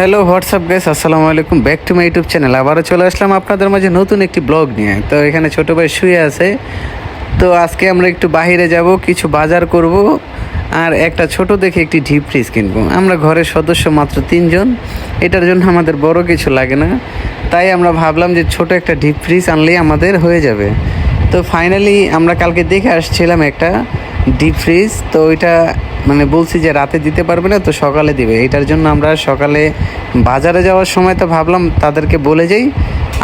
Hello WhatsApp guys আসসালামু আলাইকুম। Back to my YouTube channel আবারও চলে আসলাম আপনাদের মাঝে নতুন একটি ব্লগ নিয়ে। তো এখানে ছোটো ভাই শুয়ে আছে। তো আজকে আমরা একটু বাইরে যাব, কিছু বাজার করব, আর একটা ছোট দেখে একটি ডিপ ফ্রিজ কিনবো। আমরা ঘরের সদস্য মাত্র তিনজন। এটার জন্য আমাদের বড় কিছু লাগে না। তাই আমরা ভাবলাম যে ছোট একটা ডিপ ফ্রিজ আনলেই আমাদের হয়ে যাবে। তো ফাইনালি আমরা কালকে দেখে আসছিলাম একটা ডিপ ফ্রিজ তো ওইটা মানে বলছি যে রাতে দিতে পারবে না, তো সকালে দিবে। এটার জন্য আমরা সকালে বাজারে যাওয়ার সময় তো ভাবলাম তাদেরকে বলে যাই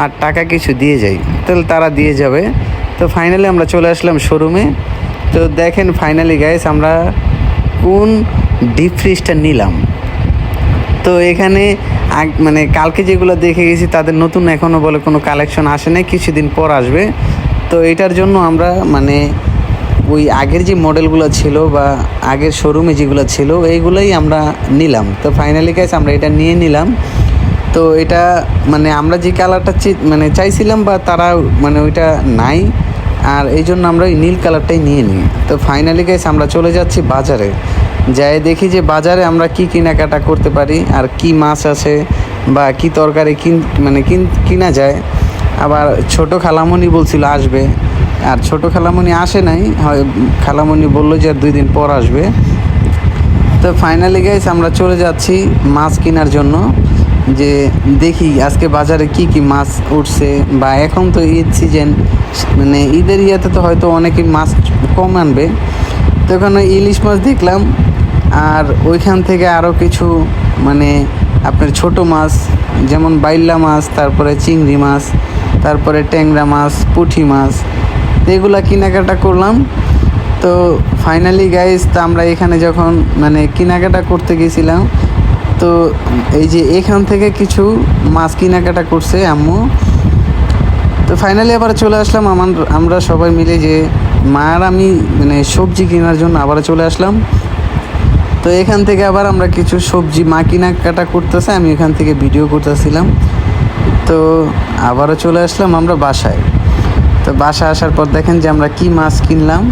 আর টাকা কিছু দিয়ে যাই। তাহলে তারা দিয়ে যাবে। তো ফাইনালি আমরা চলে আসলাম শোরুমে তো দেখেন ফাইনালি গাইস আমরা কোন ডিপ ফ্রিজটা নিলাম। তো এখানে মানে কালকে যেগুলো দেখে গেছি তাদের নতুন এখনও বলে কোনো কালেকশন আসে নাই, কিছুদিন পর আসবে। তো এটার জন্য আমরা মানে ওই আগের যে মডেলগুলো ছিল বা আগের শোরুমে যেগুলো ছিল, এইগুলোই আমরা নিলাম। তো ফাইনালি গাইস আমরা এটা নিয়ে নিলাম। তো এটা মানে আমরা যে কালারটা মানে চাইছিলাম বা তারা মানে ওইটা নাই, আর এই জন্য আমরা ওই নীল কালারটাই নিয়ে নিই। তো ফাইনালি গাইস আমরা চলে যাচ্ছি বাজারে। যাই দেখি যে বাজারে আমরা কি কেনাকাটা করতে পারি, আর কি মাছ আছে বা কি তরকারি কিন মানে কিন, কিনা যায়। আবার ছোট খালামণি বলছিল আসবে। আর ছোট খালামণি আসে নাই, হয় খালামণি বলল যে আর দুই দিন পর আসবে। তো ফাইনালি গাইস আমরা চলে যাচ্ছি মাছ কেনার জন্য, যে দেখি আজকে বাজারে কি কি মাছ উঠছে, বা এখন তো ঈদ সিজন মানে ঈদের ইয়েতে তো হয়তো অনেকে মাছ কম আনবে। তো ওখানে ইলিশ মাছ দেখলাম, আর ওইখান থেকে আরও কিছু মানে আপনার ছোট মাছ, যেমন বাইল্লা মাছ, তারপরে চিংড়ি মাছ, তারপরে ট্যাংরা মাছ, পুঁটি মাছ এগুলা কেনাকাটা করলাম। তো ফাইনালি গাইস তো আমরা এখানে যখন মানে কেনাকাটা করতে গেছিলাম, তো এই যে এখান থেকে কিছু মাছ কেনাকাটা করছে আম্মু। তো ফাইনালি আবার চলে আসলাম আমার আমরা সবাই মিলে যে মার আমি মানে সবজি কেনার জন্য আবার চলে আসলাম। তো এখান থেকে আবার আমরা কিছু সবজি মা কেনাকাটা করতেছে, আমি এখান থেকে ভিডিও করতেছিলাম। তো আবারও চলে আসলাম আমরা বাসায়। তো বাসা আসার পর দেখেন যে আমরা কি মাছ কিনলাম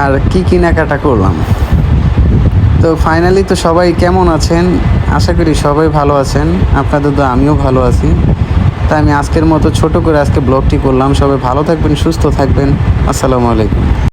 আর কি কেনাকাটা করলাম। তো ফাইনালি তো সবাই কেমন আছেন? আশা করি সবাই ভালো আছেন। আপনাদের তো আমিও ভালো আছি। তা আমি আজকের মতো ছোট করে আজকে ব্লগটি করলাম। সবাই ভালো থাকবেন, সুস্থ থাকবেন। আসসালামু আলাইকুম।